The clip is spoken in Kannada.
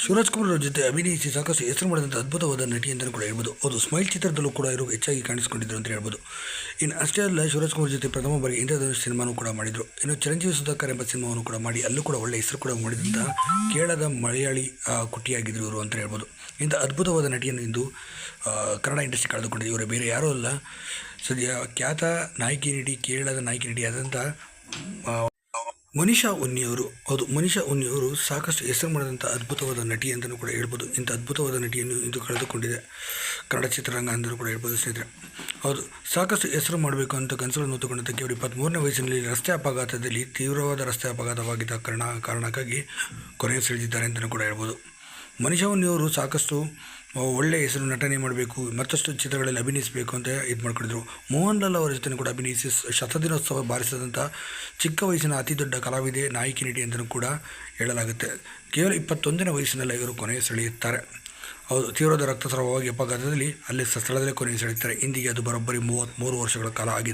ಶಿವರಾಜ್ ಕುಮಾರ್ ಜೊತೆ ಅಭಿನಯಿಸಿ ಸಾಕಷ್ಟು ಹೆಸರು ಮಾಡಿದಂಥ ಅದ್ಭುತವಾದ ನಟಿ ಅಂತಲೂ ಕೂಡ ಹೇಳ್ಬೋದು. ಅದು ಸ್ಮೈಲ್ ಚಿತ್ರದಲ್ಲೂ ಕೂಡ ಇವರು ಹೆಚ್ಚಾಗಿ ಕಾಣಿಸಿಕೊಂಡಿದ್ದರು ಅಂತ ಹೇಳ್ಬೋದು. ಇನ್ನು ಅಷ್ಟೇ ಅಲ್ಲ ಸೂರಜ್ ಕುಮಾರ್ ಜೊತೆ ಪ್ರಥಮ ಬಾರಿಗೆ ಇಂದ್ರಧನುಷ್ ಸಿನಿಮಾನೂ ಕೂಡ ಮಾಡಿದರು. ಇನ್ನು ಚಿರಂಜೀವಿ ಸುಧಾಕರ್ ಎಂಬ ಸಿನಿಮಾವನ್ನು ಕೂಡ ಮಾಡಿ ಅಲ್ಲೂ ಕೂಡ ಒಳ್ಳೆ ಹೆಸರು ಕೂಡ ಮಾಡಿದಂಥ ಕೇರಳದ ಮಲಯಾಳಿ ಕುಟ್ಟಿಯಾಗಿದ್ದರು ಇವರು ಅಂತ ಹೇಳ್ಬೋದು. ಇಂಥ ಅದ್ಭುತವಾದ ನಟಿಯನ್ನು ಇಂದು ಕನ್ನಡ ಇಂಡಸ್ಟ್ರಿ ಕಳೆದುಕೊಂಡಿದೆ. ಇವರು ಬೇರೆ ಯಾರೂ ಅಲ್ಲ. ಸದ್ಯ ಖ್ಯಾತ ನಾಯಕಿ ನಟಿ ಕೇರಳದ ನಾಯಕಿ ನಟಿ ಆದಂಥ ಆ, ಮನಿಷಾ ಉನ್ನಿಯವರು ಹೌದು, ಮನಿಷಾ ಉನ್ನಿಯವರು ಸಾಕಷ್ಟು ಹೆಸರು ಮಾಡಿದಂಥ ಅದ್ಭುತವಾದ ನಟಿ ಅಂತಲೂ ಕೂಡ ಹೇಳ್ಬೋದು. ಇಂಥ ಅದ್ಭುತವಾದ ನಟಿಯನ್ನು ಇಂದು ಕಳೆದುಕೊಂಡಿದೆ. ಕನ್ನಡ ಚಿತ್ರರಂಗ ಅಂತಲೂ ಕೂಡ ಹೇಳ್ಬೋದು ಸ್ನೇಹಿತರೆ. ಹೌದು, ಸಾಕಷ್ಟು ಹೆಸರು ಮಾಡಬೇಕು ಅಂತ ಕನಸುಗಳನ್ನು ಹೊತ್ತುಕೊಂಡಂಥ ಅವರು ಇಪ್ಪತ್ತ್ಮೂರನೇ ವಯಸ್ಸಿನಲ್ಲಿ ರಸ್ತೆ ಅಪಘಾತದಲ್ಲಿ ತೀವ್ರವಾದ ರಸ್ತೆ ಅಪಘಾತವಾಗಿದ್ದ ಕಾರಣ ಕಾರಣಕ್ಕಾಗಿ ಕೊನೆಗೆ ಸೆಳೆದಿದ್ದಾರೆ ಅಂತಲೂ ಕೂಡ ಹೇಳ್ಬೋದು. ಮನಿಷಾ ಇವರು ಸಾಕಷ್ಟು ಒಳ್ಳೆಯ ಹೆಸರು ನಟನೆ ಮಾಡಬೇಕು, ಮತ್ತಷ್ಟು ಚಿತ್ರಗಳಲ್ಲಿ ಅಭಿನಯಿಸಬೇಕು ಅಂತ ಇದು ಮಾಡ್ಕೊಂಡಿದ್ರು. ಮೋಹನ್ ಲಾಲ್ ಅವರ ಜೊತೆ ಕೂಡ ಅಭಿನಯಿಸಿ ಶತದಿನೋತ್ಸವ ಬಾರಿಸಿದಂಥ ಚಿಕ್ಕ ವಯಸ್ಸಿನ ಅತಿ ದೊಡ್ಡ ಕಲಾವಿದೆ, ನಾಯಕಿ ನಟಿ ಅಂತಲೂ ಕೂಡ ಹೇಳಲಾಗುತ್ತೆ. ಕೇವಲ ಇಪ್ಪತ್ತೊಂದನೇ ವಯಸ್ಸಿನಲ್ಲಿ ಇವರು ಕೊನೆಯ ಸೆಳೆಯುತ್ತಾರೆ. ಅವರು ತೀವ್ರದ ರಕ್ತಸ್ರಾವವಾಗಿ ಅಪಘಾತದಲ್ಲಿ ಅಲ್ಲಿ ಸ್ಥಳದಲ್ಲೇ ಕೊನೆಯ ಸೆಳೆಯುತ್ತಾರೆ. ಇಂದಿಗೆ ಅದು ಬರೋಬ್ಬರಿ ಮೂವತ್ತ್ಮೂರು ವರ್ಷಗಳ ಕಾಲ ಆಗಿದೆ.